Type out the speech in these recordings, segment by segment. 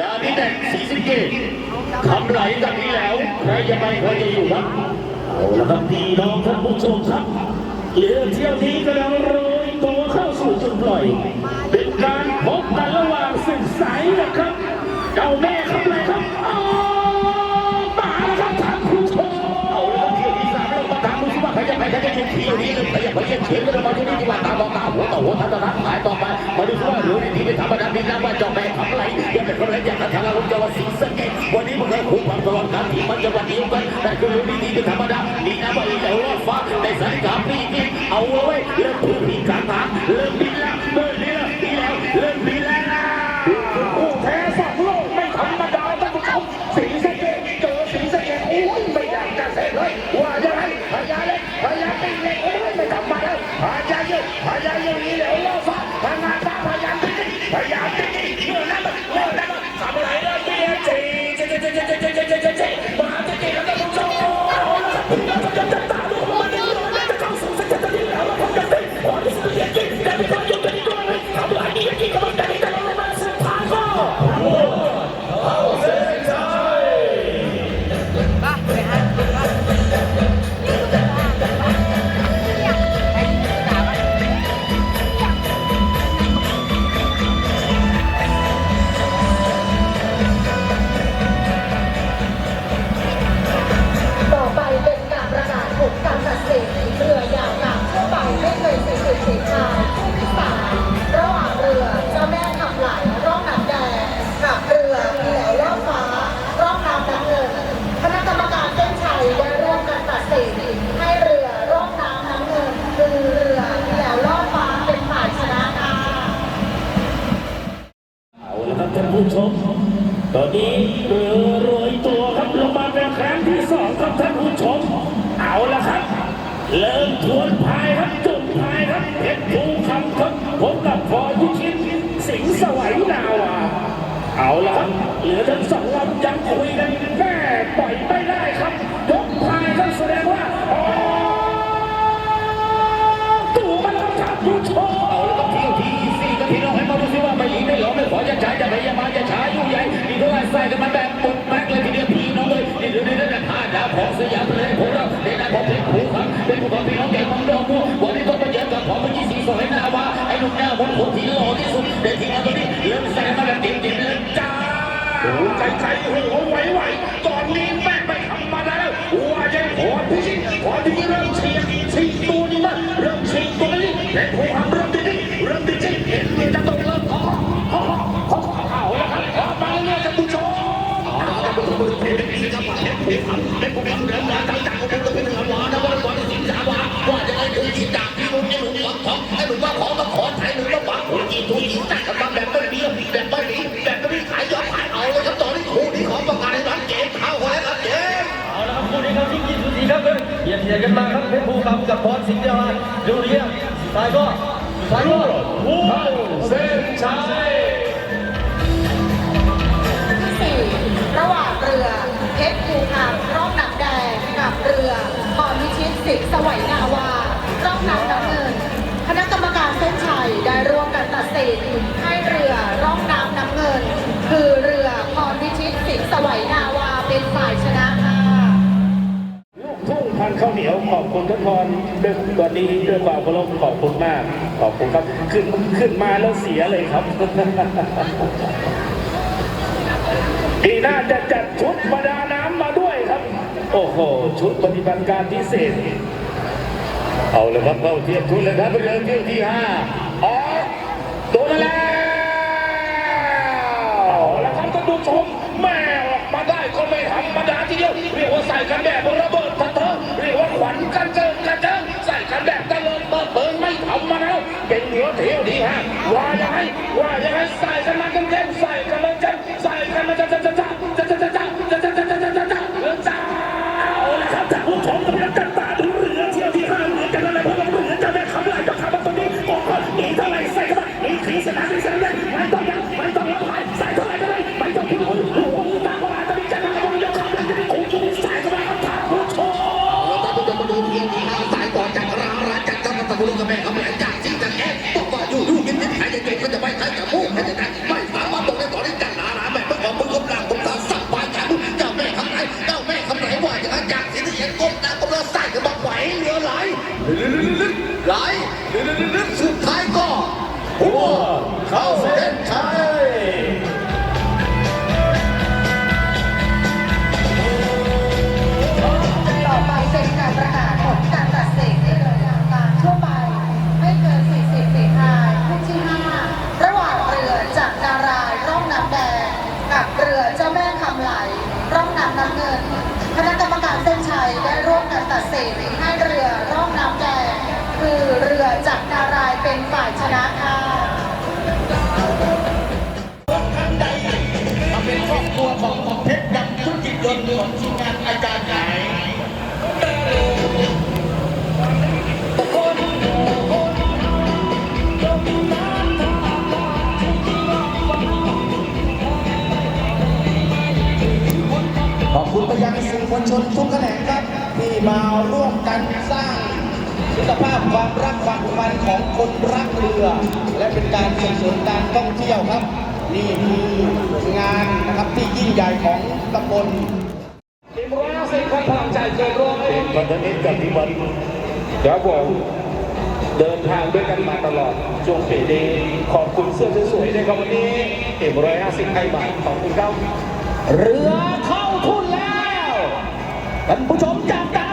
ดาบิแดกสีสิงเกตคำไหลจากนี้แล้วใครจะไปใครจะอยู่ครับเอาละครับพี่น้องท่านผู้ชมครับเรือเที่ยวนี้กำลังโรยตัวเข้าสู่จุดปล่อยเป็นการพบกันระหว่างศึกสายนะครับเจ้าแม่คำไหลครับอ๋อมาแล้วครับท่านผู้ชมเอาละครับเที่ยวที่สามเรามาตามดูสิว่าใครจะไปใครจะอยู่ที่นี้เลยใครจะไปเยี่ยมเฉียนกันมาที่นี่ดีกว่าตามมอตาหัวต่อหัวทันตะทันหายต่อ ได้สังกาปีกินเอาไว้แล้วผู้พิการณาเริ่มบินแล้วเบอร์ ตอนนี้เรือโรยตัวครับลงมาเป็นครั้งที่สองครับท่านผู้ชม เอาละครับ เริ่มทวนพายครับจุดพายครับเพชรภูคำครับผมกับพอยุชินสิงห์สวัยนาวาเอาละครับเหลือทั้งสองลำยังคุยกันแม่ปล่อยไม่ได้ครับยกพายครับแสดงว่า น้าว่าไอ้หนุ่มหน้ามนต์คนที่หล่อที่สุดในทีมงานตัวนี้เริ่มใส่มาแบบติ่มๆเลยจ้าโอ้ใจใจโอ้โหไหวไหวตอนนี้แม่งไม่ธรรมาแล้วว่าจะขอพิชิตขอที่เริ่มเชียร์ชิงตัวนี้มาเริ่มชิงตัวนี้แต่ผู้ทำเริ่มติดเริ่มติดเห็นเลยจะต้องเริ่มขอขอขอขอเอาล้วครับขอมาเรื่อยๆท่านผู้ชมเอาละครับท่านผู้ชมเห็นเป็นจังหวะเห็นผู้ทำเป็นผู้ทำเริ่มมาตั้งใจของผมจะเป็นหลังนะว่าก่อนที่สิงสาวาว่าจะได้ถึงจิตจากที่มึงไอ้หนุ่มขอขอไอ้หนุ่มว่าขอม ทุยจีตัดกันมาแบบไม่เบี้ยวแบบไม่หนีแบบไม่มีขายยอมขายเอาเลยครับตอนนี้คู่นี้ขอประกาศให้ร้านเกมเข้าแล้วครับเกมเอาละครับคู่นี้ครับที่กินสุดทีครับเลยเหยียบเสียกันมาครับเพชรภูคำกับพรสิงห์เดียวกันดูเรียสุดท้ายก็สุดท้ายก็ผู้เส้นชัยที่สี่ระหว่างเรือเพชรภูคำร่องน้ำแดงกับเรือพรพิชิตสิงห์สวัยนาวาร่องน้ำน้ำเงินคณะกรรมการเส้นชัยได้ร่ว ด้วยตัวดีด้วยความเคารพขอบคุณมาก ขอบคุณครับ ขึ้นขึ้นมาแล้วเสียเลยครับปีหน้าจะจัดชุดประดาน้ำมาด้วยครับ โอ้โห ชุดปฏิบัติการพิเศษ เอาเลยครับเข้าเทียบชุดเลยครับเรือเที่ยวที่ห้าออกตัวแล้วเอาละครับท่านผู้ชมแม่ออกมาได้ก็ไม่ธรรมดาทีเดียวเรียกว่าใส่กันแบบระเบิดทันเถอเรียกว่าขวัญกันเจิง ถเที่ยวดีฮะว่าอย่างนั้นว่าอย่างนั้นใส่กันมาเต็มใส่กันเลย 来 ของทีมงานอาการหาขอบคุณไปยังสื่อมวลชนทุกแขนงครับ ที่มาร่วมกันสร้างคุณภาพความรักความผูกพันของคนรักเรือ และเป็นการส่งเสริมการท่องเที่ยวครับ นี่คืองานนะครับที่ยิ่งใหญ่ของตำบล เป็นพันธมิตรกับพิวัตรครับผมเดินทางด้วยกันมาตลอดช่วงปีนี้ขอบคุณเสื้อสวยๆในครับวันนี้เอ็มร้อยห้าสิบไทยบาทของคุณครับเรือเข้าทุนแล้วท่านผู้ชมจับตา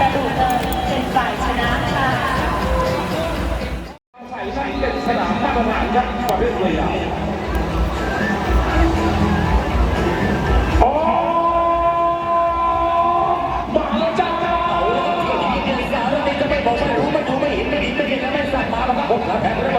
กระดูกเงิเป็นฝ่ายชนะค่ะใส่ใส่เป็นสนามมาตรฐานครับประเภทเลยอะบอกไม่รู้ไม่รู้ไม่เห็นไม่ดีไม่เห็นแล้วไม่ใส่มาสั่ผมแล้วแพ้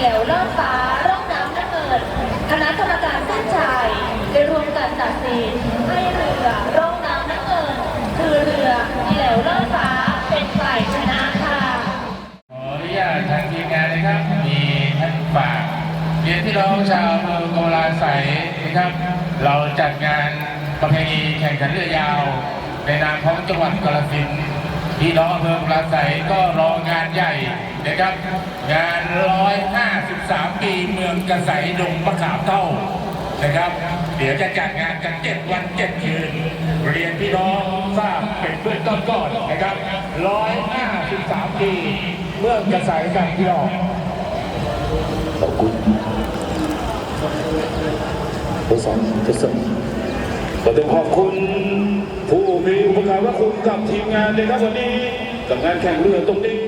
ขียวรอบฟ้าร่องน้ำน้ำเอิญคณะกรรมการเส้นชัยได้รวมกันตัดสินให้เรือร่องน้ำน้ำเอิญคือเรือเขียล่อบฟ้าเป็นฝ่ายชนะค่ะขออนุญาตทางทีมงานนะครับมีท่านฝากเรียนพี่น้องชาวอำเภอโกลาใสนะครับ เราจัดงานประเพณีแข่งขันเรือยาว ในนามของจังหวัดกาฬสินธุ์ พี่น้องอำเภอปราศัยก็รองานใหญ่นะครับ งาน 153 ปีเมืองกระใสดงมะขามเท่านะครับ เดี๋ยวจะจัดงานกัน7วัน7คืน เรียนพี่น้องทราบเป็นเบื้องต้นก่อนนะครับ 153 ปีเมืองกระใสกันพี่น้องขอบคุณทดสอบทดสอบ ก็ต้องขอบคุณผู้มีอุปการะคุณกับทีมงานเลยครับวันนี้กับงานแข่งเรือตรงนี้